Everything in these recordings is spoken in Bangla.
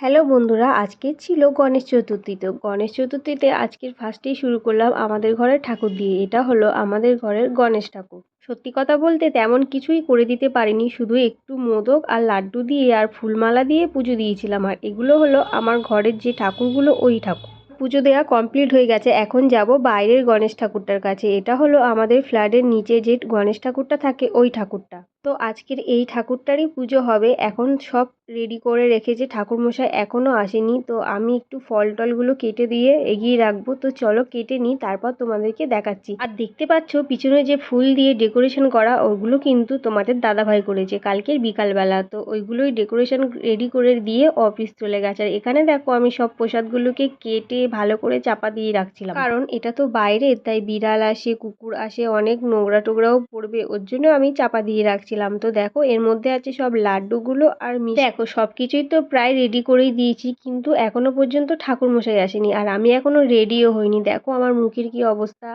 হ্যালো বন্ধুরা, আজকে ছিল গণেশ চতুর্থী। তো গণেশ চতুর্থীতে আজকের ফার্স্টেই শুরু করলাম আমাদের ঘরের ঠাকুর দিয়ে। এটা হলো আমাদের ঘরের গণেশ ঠাকুর। সত্যি কথা বলতে তেমন কিছুই করে দিতে পারিনি। শুধু একটু মোদক আর লাড্ডু দিয়ে আর ফুলমালা দিয়ে পুজো দিয়েছিলাম। আর এগুলো হলো আমার ঘরের যে ঠাকুরগুলো, ওই ঠাকুর। পুজো দেওয়া কমপ্লিট হয়ে গেছে। এখন যাব বাইরের গণেশ ঠাকুরটার কাছে। এটা হলো আমাদের ফ্ল্যাটের নিচে যে গণেশ ঠাকুরটা থাকে, ওই ঠাকুরটা। তো আজকের এই ঠাকুরটারই পুজো হবে। এখন সব রেডি করে রেখেছে। ঠাকুরমশাই এখনও আসেনি। তো আমি একটু ফল টলগুলো কেটে দিয়ে এগিয়ে রাখব। তো চলো কেটে নিই, তারপর তোমাদেরকে দেখাচ্ছি। আর দেখতে পাচ্ছ, পিছনে যে ফুল দিয়ে ডেকোরেশন করা, ওগুলো কিন্তু তোমাদের দাদাভাই করেছে কালকের বিকালবেলা। তো ওইগুলোই ডেকোরেশন রেডি করে দিয়ে অফিস চলে গেছে। আর এখানে দেখো, আমি সব প্রসাদগুলোকে কেটে ভালো করে চাপা দিয়ে রাখছিলাম। কারণ এটা তো বাইরে তাই বিড়াল আসে, কুকুর আসে, অনেক নোংরা টোংরাও পড়বে। ওর জন্য আমি চাপা দিয়ে রাখছিলাম তো দেখো, এর মধ্যে আছে সব লাড্ডুগুলো আর দেখো সব কিছুই তো প্রায় রেডি করেই দিয়েছি, কিন্তু এখনও পর্যন্ত ঠাকুর মশাই আসেনি আর আমি এখনও রেডিও হইনি। দেখো আমার মুখের কি অবস্থা।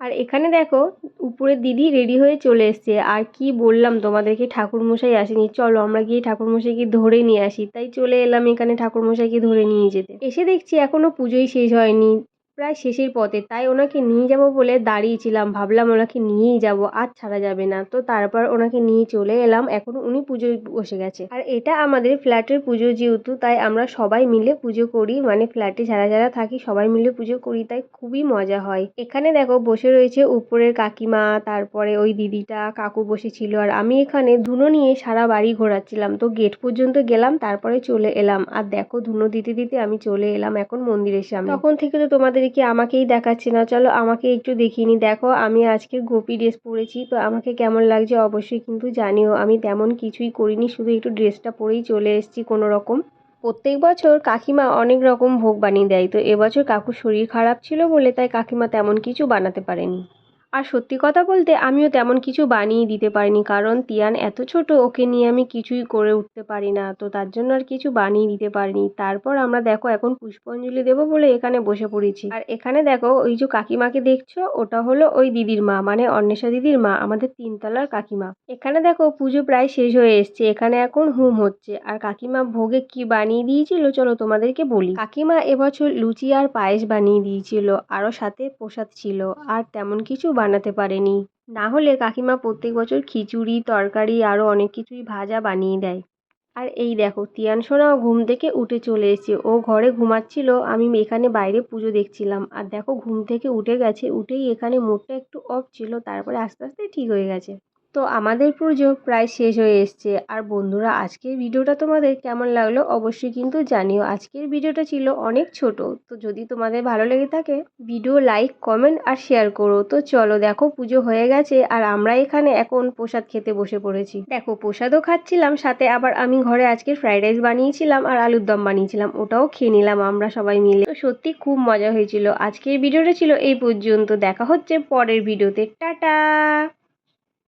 আর এখানে দেখো, উপরের দিদি রেডি হয়ে চলে এসছে। আর কি বললাম তোমাদেরকে ঠাকুর মশাই আসেনি। চলো, আমরা গিয়ে ঠাকুর মশাইকে ধরে নিয়ে আসি। তাই চলে এলাম এখানে ঠাকুর মশাইকে ধরে নিয়ে যেতে। এসে দেখছি এখনও পুজোই শেষ হয়নি। প্রায় শেষের পথে, তাই ওনাকে নিয়ে যাব বলে দাঁড়িয়েছিলাম। ভাবলাম ওনাকে নিয়েই যাব, আর ছাড়া যাবে না। তো তারপর ওনাকে নিয়ে চলে এলাম, এখন উনি পুজোয় বসে গেছে। আর এটা আমাদের ফ্ল্যাটের পুজো যেহেতু, তাই আমরা সবাই মিলে পুজো করি। মানে ফ্ল্যাটে যারা যারা থাকি, সবাই মিলে পুজো করি, তাই খুবই মজা হয়। এখানে দেখো, বসে রয়েছে উপরের কাকিমা, তারপরে ওই দিদিটা, কাকু বসেছিল। আর আমি এখানে ধুনো নিয়ে সারা বাড়ি ঘোরাচ্ছিলাম। তো গেট পর্যন্ত গেলাম, তারপরে চলে এলাম। আর দেখো, ধুনো দিতে দিতে আমি চলে এলাম এখন মন্দিরের সামনে। তখন থেকে তো তোমাদের কি আমাকেই দেখাচ্ছে না? চলো আমাকে একটু দেখিনি দেখো, আমি আজকে গোপি ড্রেস পরেছি, তো আমাকে কেমন লাগছে অবশ্যই কিন্তু জানিও। আমি তেমন কিছুই করিনি, শুধু একটু ড্রেসটা পরেই চলে এসেছি কোনো রকম প্রত্যেক বছর কাকিমা অনেক রকম ভোগ বানিয়ে দেয়, তো এবছর কাকুর শরীর খারাপ ছিল বলে তাই কাকিমা তেমন কিছু বানাতে পারেনি। আর সত্যি কথা বলতে আমিও তেমন কিছু বানিয়ে দিতে পারিনি, কারণ তিয়ান এত ছোট, ওকে নিয়ে আমি কিছুই করে উঠতে পারি না। তো তার জন্য আর কিছু বানিয়ে দিতে পারিনি। তারপর আমরা দেখো এখন পুষ্পাঞ্জলি দেবো বলে এখানে বসে পড়েছি। আর এখানে দেখো ওই যে কাকিমাকে দেখছ? ওটা হলো ওই দিদির মা মানে অন্বেষা দিদির মা, আমাদের তিনতলার কাকিমা। এখানে দেখো পুজো প্রায় শেষ হয়ে এসছে, এখানে এখন হুম হচ্ছে। আর কাকিমা ভোগে কি বানিয়ে দিয়েছিল? চলো তোমাদেরকে বলি। কাকিমা এবছর লুচি আর পায়েস বানিয়ে দিয়েছিল, আরও সাথে প্রসাদ ছিল, আর তেমন কিছু বানাতে পারেনি। না হলে কাকিমা প্রত্যেক বছর খিচুড়ি, তরকারি আরও অনেক কিছুই ভাজা বানিয়ে দেয়। আর এই দেখো, তিয়ান সোনাও ঘুম থেকে উঠে চলে এসেছে। ও ঘরে ঘুমাচ্ছিল, আমি এখানে বাইরে পুজো দেখছিলাম। আর দেখো, ঘুম থেকে উঠে গেছে, উঠেই এখানে মুডটা একটু অফ ছিল, তারপরে আস্তে আস্তে ঠিক হয়ে গেছে। তো আমাদের পুজো প্রায় শেষ হয়ে এসছে। আর বন্ধুরা, আজকের ভিডিওটা তোমাদের কেমন লাগল অবশ্যই কিন্তু জানিও। আজকের ভিডিওটা ছিল অনেক ছোট, তো যদি তোমাদের ভালো লেগে থাকে, ভিডিও লাইক, কমেন্ট আর শেয়ার করো। তো চলো দেখো, পুজো হয়ে গেছে আর আমরা এখানে এখন প্রসাদ খেতে বসে পড়েছি। দেখো, প্রসাদও খাচ্ছিলাম, সাথে আবার আমি ঘরে আজকে ফ্রাইড রাইস বানিয়েছিলাম আর আলুর দম বানিয়েছিলাম। ওটাও খেয়ে নিলাম আমরা সবাই মিলে। তো সত্যি খুব মজা হয়েছিল। আজকের ভিডিওটা ছিল এই পর্যন্ত। দেখা হচ্ছে পরের ভিডিওতে। টাটা!